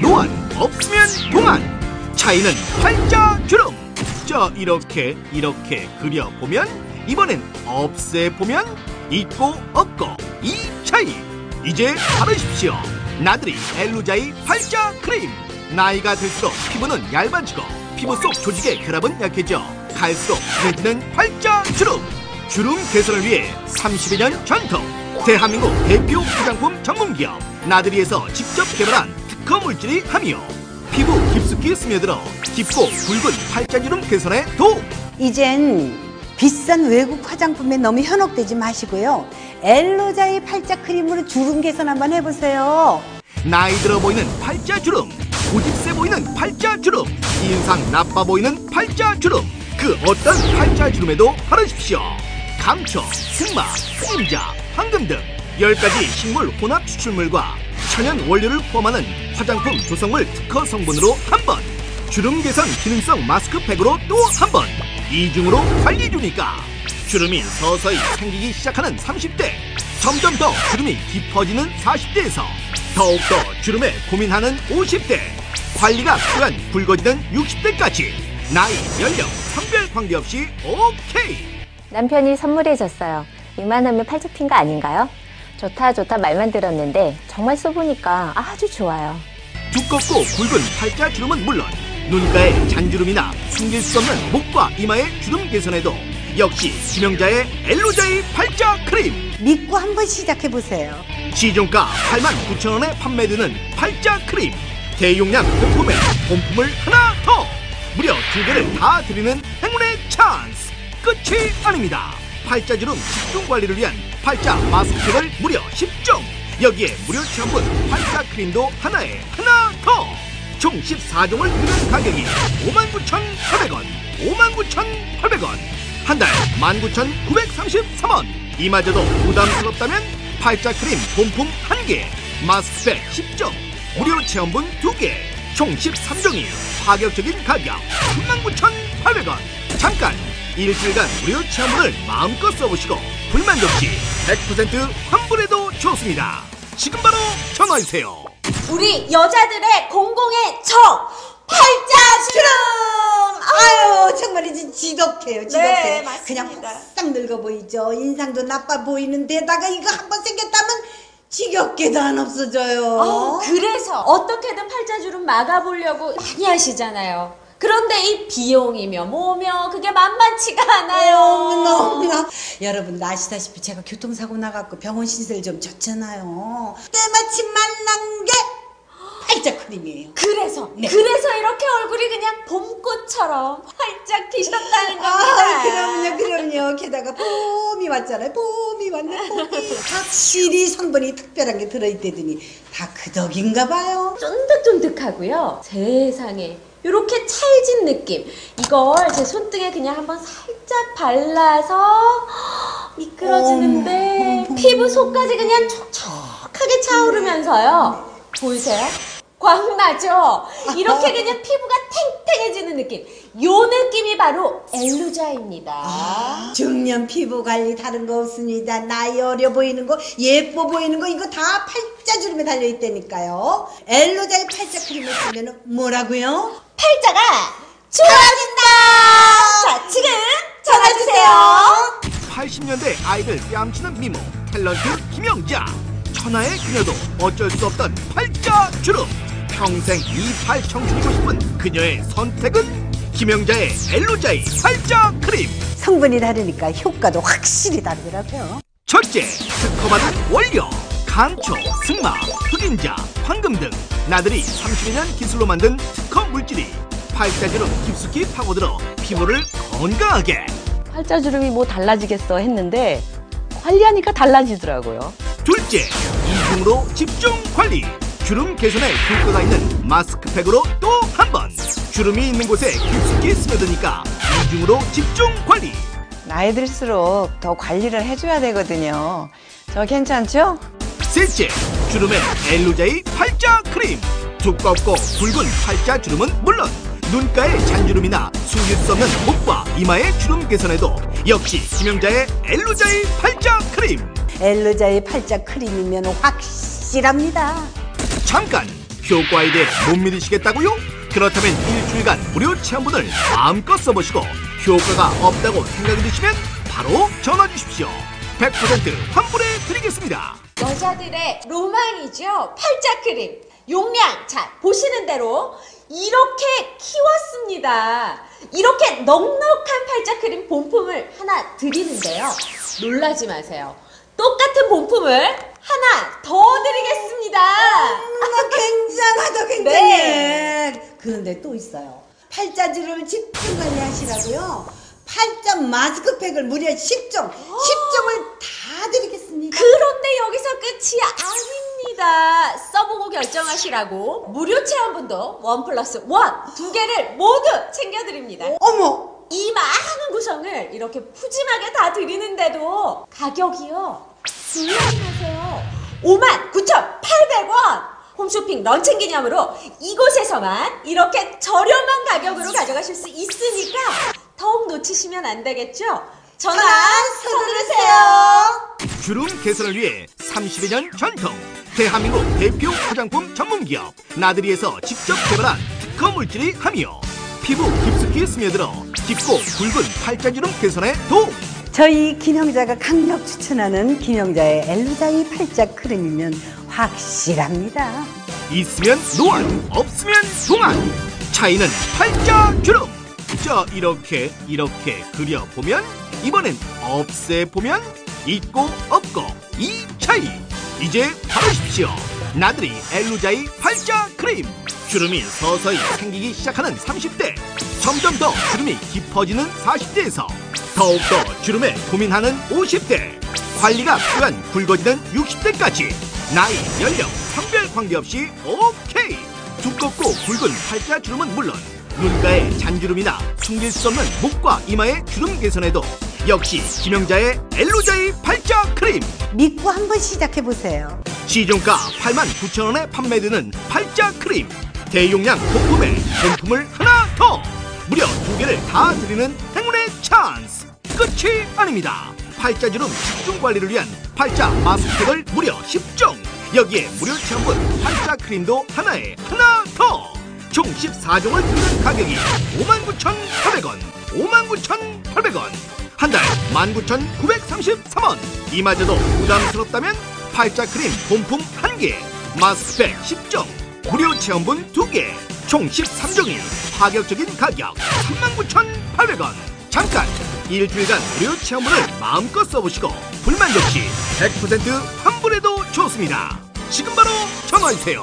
노안, 없으면 동안. 차이는 팔자 주름. 자 이렇게 이렇게 그려보면 이번엔 없애보면 있고 없고 이 차이. 이제 바르십시오. 나들이 엘루자이 팔자 크림. 나이가 들수록 피부는 얇아지고 피부 속 조직의 결합은 약해져 갈수록 심해지는 팔자 주름. 주름 개선을 위해 30여 년 전통 대한민국 대표 화장품 전문기업 나들이에서 직접 개발한 특허 물질이 함이요 피부 깊숙이 스며들어 깊고 굵은 팔자주름 개선에 도움 이젠 비싼 외국 화장품에 너무 현혹되지 마시고요. 엘로자의 팔자 크림으로 주름 개선 한번 해보세요. 나이 들어 보이는 팔자 주름 고집세 보이는 팔자 주름 인상 나빠 보이는 팔자 주름 그 어떤 팔자 주름에도 바르십시오 감초, 승마, 흑임자, 황금 등 10가지 식물 혼합 추출물과 천연 원료를 포함하는 화장품 조성물 특허 성분으로 한 번 주름 개선 기능성 마스크팩으로 또 한 번 이중으로 관리 중이니까 주름이 서서히 생기기 시작하는 30대 점점 더 주름이 깊어지는 40대에서 더욱더 주름에 고민하는 50대 관리가 필요한 굵어지는 60대까지 나이, 연령, 성별 관계없이 오케이 남편이 선물해줬어요. 이만하면 팔자 튄거 아닌가요? 좋다 좋다 말만 들었는데 정말 써보니까 아주 좋아요. 두껍고 굵은 팔자 주름은 물론 눈가의 잔주름이나 숨길 수 없는 목과 이마의 주름 개선에도 역시 김영자의 엘로자의 팔자 크림. 믿고 한번 시작해보세요. 시중가 89,000원에 판매되는 팔자 크림. 대용량 본품에 본품을 하나 더. 무려 두 개를 다 드리는 행운의 찬스. 끝이 아닙니다 팔자 주름 집중 관리를 위한 팔자 마스크팩을 무려 10종. 여기에 무료 체험분 팔자 크림도 하나에 하나 더 총 14종을 드리는 가격이 59,800원 59,800원. 한 달 19,933원. 이마저도 부담스럽다면 팔자 크림 본품 1개 마스크팩 10종 무료 체험분 2개. 총 13종이 파격적인 가격 39,800원. 잠깐 일주일간 무료 체험분을 마음껏 써보시고 불만족 시100% 환불해도 좋습니다 지금 바로 전화주세요 우리 여자들의 공공의 적 팔자주름. 아유 정말이지 지독해요 지독해요 네, 맞습니다. 그냥 싹 늙어 보이죠 인상도 나빠 보이는 데다가 이거 한 번 생겼다면 지겹게도 안 없어져요 어, 그래서 어떻게든 팔자주름 막아보려고 많이 하시잖아요. 그런데 이 비용이며 뭐며 그게 만만치가 않아요. 너무너무나 여러분 아시다시피 제가 교통사고 나갖고 병원 신세를 좀 졌잖아요 때마침 만난 게 팔자 크림이에요 그래서 네. 그래서 이렇게 얼굴이 그냥 봄꽃처럼 활짝 피셨다는 겁니다. 아, 그럼요, 그럼요. 게다가 봄이 왔잖아요. 봄이 왔네, 봄이. 확실히 성분이 특별한 게 들어있대더니 다 그 덕인가 봐요. 쫀득쫀득 하고요. 세상에. 이렇게 찰진 느낌. 이걸 제 손등에 그냥 한번 살짝 발라서 미끄러지는데. 피부 속까지 그냥 촉촉하게 차오르면서요. 보이세요? 광나죠? 이렇게 그냥 피부가 탱탱해지는 느낌. 요 느낌이 바로 엘루자입니다. 중년 피부 관리 다른 거 없습니다. 나이 어려 보이는 거, 예뻐 보이는 거, 이거 다 팔자주름에 달려있다니까요. 엘로자의 팔자 크림을 쓰면 뭐라고요? 팔자가 좋아진다! 자, 지금 전화주세요. 80년대 아이들 뺨치는 미모 탤런트 김영자 천하의 그녀도 어쩔 수 없던 팔자 주름 평생 이팔 청춘이고 싶은 그녀의 선택은 김영자의 엘로자의 팔자 크림 성분이 다르니까 효과도 확실히 다르더라고요. 첫째 특허받은 원료 간초, 승마, 흑임자, 황금 등 나들이 30년 기술로 만든 특허 물질이 팔자주름 깊숙이 파고들어 피부를 건강하게 팔자주름이 뭐 달라지겠어 했는데 관리하니까 달라지더라고요. 둘째, 이중으로 집중 관리. 주름 개선에 효과가 있는 마스크팩으로 또 한 번. 주름이 있는 곳에 깊숙이 스며드니까 이중으로 집중 관리. 나이 들수록 더 관리를 해줘야 되거든요. 저 괜찮죠? 셋째, 주름의 엘루자의 팔자 크림. 두껍고 굵은 팔자 주름은 물론 눈가의 잔주름이나 숨길 수 없는 목과 이마의 주름 개선에도 역시 김영자의 엘루자의 팔자 크림. 엘로자의 팔자 크림이면 확실합니다. 잠깐 효과에 대해 못 믿으시겠다고요? 그렇다면 일주일간 무료 체험분을 마음껏 써보시고 효과가 없다고 생각이 드시면 바로 전화 주십시오. 100% 환불해 드리겠습니다. 여자들의 로망이죠. 팔자 크림. 용량, 자, 보시는 대로 이렇게 키웠습니다. 이렇게 넉넉한 팔자 크림 본품을 하나 드리는데요. 놀라지 마세요. 똑같은 본품을 하나 더 드리겠습니다. 어머나 굉장하다 굉장해. 네. 그런데 또 있어요. 팔자주름을 집중 관리하시라고요. 팔자 마스크팩을 무려 10종, 10종을 다 드리겠습니다. 그런데 여기서 끝이 아닙니다. 써보고 결정하시라고 무료 체험분도 원 플러스 원 두 개를 모두 챙겨드립니다. 어머, 이 많은 구성을 이렇게 푸짐하게 다 드리는데도 가격이요. 놀라지마세요. 59,800원! 홈쇼핑 런칭 기념으로 이곳에서만 이렇게 저렴한 가격으로 가져가실 수 있으니까 더욱 놓치시면 안 되겠죠? 전화 서두르세요. 주름 개선을 위해 30여 년 전통 대한민국 대표 화장품 전문기업 나들이에서 직접 개발한 특허 물질이 하며 피부 깊숙이 스며들어 깊고 굵은 팔자주름 개선에 도움! 저희 김영자가 강력 추천하는 김영자의 엘루자이 팔자 크림이면 확실합니다. 있으면 노안 없으면 동안! 차이는 팔자주름! 자 이렇게 이렇게 그려보면 이번엔 없애보면 있고 없고 이 차이! 이제 바르십시오. 나들이 엘루자이 팔자 크림! 주름이 서서히 생기기 시작하는 30대 점점 더 주름이 깊어지는 40대에서 더욱더 주름에 고민하는 50대. 관리가 필요한 굵어지는 60대까지 나이, 연령, 성별 관계없이 오케이. 두껍고 굵은 팔자 주름은 물론 눈가의 잔주름이나 숨길 수 없는 목과 이마의 주름 개선에도 역시 김영자의 엘로자이 팔자 크림. 믿고 한번 시작해 보세요. 시중가 89,000원에 판매되는 팔자 크림. 대용량 본품에 본품을 하나 더 무려 두 개를 다 드리는 행운의 찬스. 끝이 아닙니다. 팔자 주름 집중 관리를 위한 팔자 마스크팩을 무려 10종. 여기에 무료 체험분 팔자 크림도 하나에 하나 더 총 14종을 드리는 가격이 59,800원. 59,800원. 한 달 19,933원. 이마저도 부담스럽다면 팔자 크림 본품 1개 마스크팩 10종. 무료 체험분 2개 총 13종이 파격적인 가격 39,800원. 잠깐 일주일간 무료 체험분을 마음껏 써보시고 불만족시 100% 환불해도 좋습니다. 지금 바로 전화주세요